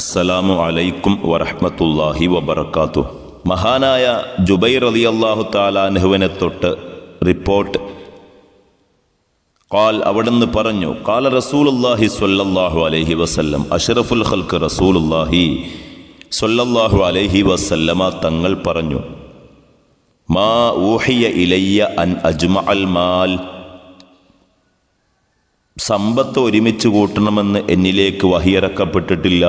അസ്സലാമു അലൈക്കും വറഹ്മത്തുള്ളാഹി വബറകാതുഹു. മഹാനായ ജുബൈർ റളിയല്ലാഹു താലാൻഹുവിനെ തൊട്ട് റിപ്പോർട്ട്. ഖാൽ അവിടുന്ന് പറഞ്ഞു കാല റസൂലുള്ളാഹി സ്വല്ലല്ലാഹു അലൈഹി വസല്ലം അഷ്റഫുൽ ഖൽക്ക് റസൂലുള്ളാഹി സ്വല്ലല്ലാഹു അലൈഹി വസല്ലമ തങ്ങൾ പറഞ്ഞു മാ ഊഹിയ ഇലയ്യ അൻ അജ്മഅൽ മാൽ സമ്പത്ത് ഒരുമിച്ച് കൂട്ടണമെന്ന് എന്നിലേക്ക് വഹിയിറക്കപ്പെട്ടിട്ടില്ല.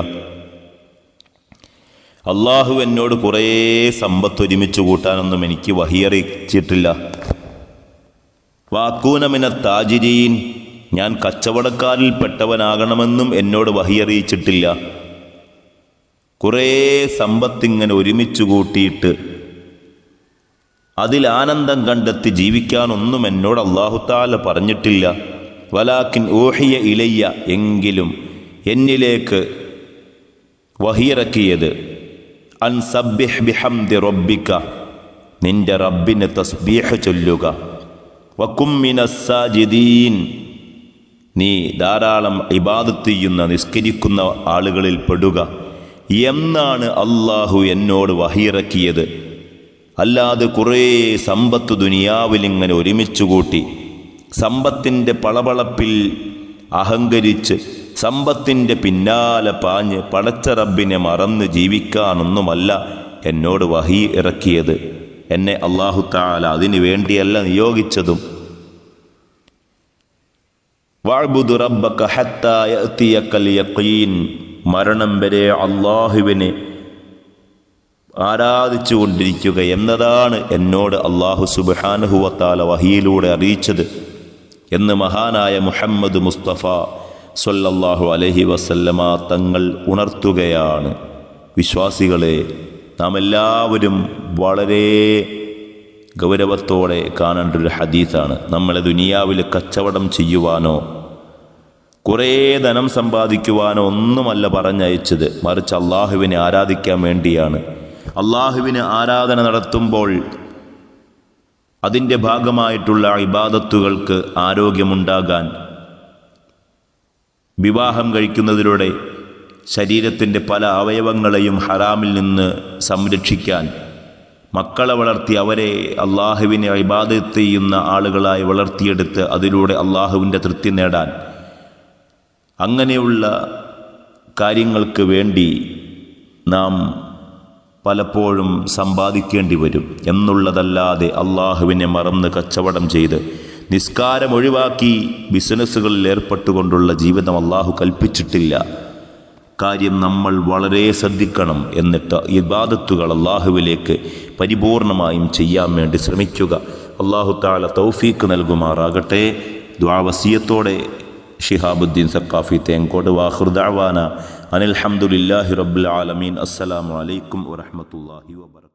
അള്ളാഹു എന്നോട് കുറേ സമ്പത്ത് ഒരുമിച്ച് കൂട്ടാനൊന്നും എനിക്ക് വഹിയറിയിച്ചിട്ടില്ല. വാക്കൂനമിന താജിരീൻ. ഞാൻ കച്ചവടക്കാരിൽ പെട്ടവനാകണമെന്നും എന്നോട് വഹിയറിയിച്ചിട്ടില്ല. കുറേ സമ്പത്തിങ്ങനെ ഒരുമിച്ച് കൂട്ടിയിട്ട് അതിൽ ആനന്ദം കണ്ടെത്തി ജീവിക്കാനൊന്നും എന്നോട് അള്ളാഹുത്താല പറഞ്ഞിട്ടില്ല. വലാക്കിൻ ഊഹിയ ഇലയ്യ എങ്കിലും എന്നിലേക്ക് വഹിയിറക്കിയത്. അൻ സബ്ബിഹ് ബിഹംദി റബ്ബിക. നിന്റെ റബ്ബിന് തസ്ബീഹ് ചൊല്ലുക. വക്കുമ്മിനസാജിദീൻ നീ ധാരാളം ഇബാദത്ത് ചെയ്യുന്ന നിസ്കരിക്കുന്ന ആളുകളിൽ പെടുക. എന്നാണ് അള്ളാഹു എന്നോട് വഹിയിറക്കിയത് അല്ലാതെ കുറേ സമ്പത്ത് ദുനിയാവിലിങ്ങനെ ഒരുമിച്ച് കൂട്ടി. സമ്പത്തിന്റെ പളപളപ്പിൽ അഹങ്കരിച്ച് സമ്പത്തിന്റെ പിന്നാലെ പാഞ്ഞ് പടച്ച റബ്ബിനെ മറന്ന് ജീവിക്കാനൊന്നുമല്ല എന്നോട് വഹി ഇറക്കിയത്. എന്നെ അള്ളാഹു താല അതിനു വേണ്ടിയല്ല നിയോഗിച്ചതും. വാഴ്ബുദു റബ്ബക ഹത്താ യഅ്തിയക്കൽ യഖീൻ മരണം വരെ അള്ളാഹുവിനെ ആരാധിച്ചു കൊണ്ടിരിക്കുക എന്നതാണ് എന്നോട് അള്ളാഹു സുബാനുഹുവത്താല വഹിയിലൂടെ അറിയിച്ചത്. എന്ന് മഹാനായ മുഹമ്മദ് മുസ്തഫ സൊല്ലാഹു അലഹി വസല്ലമ തങ്ങൾ ഉണർത്തുകയാണ്. വിശ്വാസികളെ നാം എല്ലാവരും വളരെ ഗൗരവത്തോടെ കാണേണ്ട ഒരു ഹദീസാണ്. നമ്മളെ ദുനിയാവിൽ കച്ചവടം ചെയ്യുവാനോ കുറേ ധനം സമ്പാദിക്കുവാനോ ഒന്നുമല്ല പറഞ്ഞയച്ചത്. മറിച്ച് അള്ളാഹുവിനെ ആരാധിക്കാൻ വേണ്ടിയാണ്. അള്ളാഹുവിന് ആരാധന നടത്തുമ്പോൾ അതിന്റെ ഭാഗമായിട്ടുള്ള ഇബാദത്തുകൾക്ക് ആരോഗ്യമുണ്ടാകാൻ വിവാഹം കഴിക്കുന്നതിലൂടെ ശരീരത്തിന്റെ പല അവയവങ്ങളെയും ഹറാമിൽ നിന്ന് സംരക്ഷിക്കാൻ മക്കളെ വളർത്തി അവരെ അള്ളാഹുവിനെ ഇബാദത്ത് ചെയ്യുന്ന ആളുകളായി വളർത്തിയെടുത്ത് അതിലൂടെ അള്ളാഹുവിന്റെ തൃപ്തി നേടാൻ അങ്ങനെയുള്ള കാര്യങ്ങൾക്ക് വേണ്ടി നാം പലപ്പോഴും സമ്പാദിക്കേണ്ടി വരും എന്നുള്ളതല്ലാതെ അള്ളാഹുവിനെ മറന്ന് കച്ചവടം ചെയ്ത് നിസ്കാരം ഒഴിവാക്കി ബിസിനസ്സുകളിൽ ഏർപ്പെട്ടുകൊണ്ടുള്ള ജീവിതം അള്ളാഹു കൽപ്പിച്ചിട്ടില്ല. കാര്യം നമ്മൾ വളരെ ശ്രദ്ധിക്കണം എന്നിട്ട് ഇബാദത്തുകൾ അള്ളാഹുവിലേക്ക് പരിപൂർണമായും ചെയ്യാൻ വേണ്ടി ശ്രമിക്കുക. അള്ളാഹു താല തൗഫീക്ക് നൽകുമാറാകട്ടെ. ദ്വാവസീയത്തോടെ ഷിഹാബുദ്ദീൻ സക്കാഫി തേങ്കോട് വാഹൃദാവാന അനിൽഹമുല്ലാഹി റബ്ബുൽ ആലമീൻ അസ്സലാമു അലൈക്കും വറഹമത്തല്ലാഹി വബർക്കാത്തു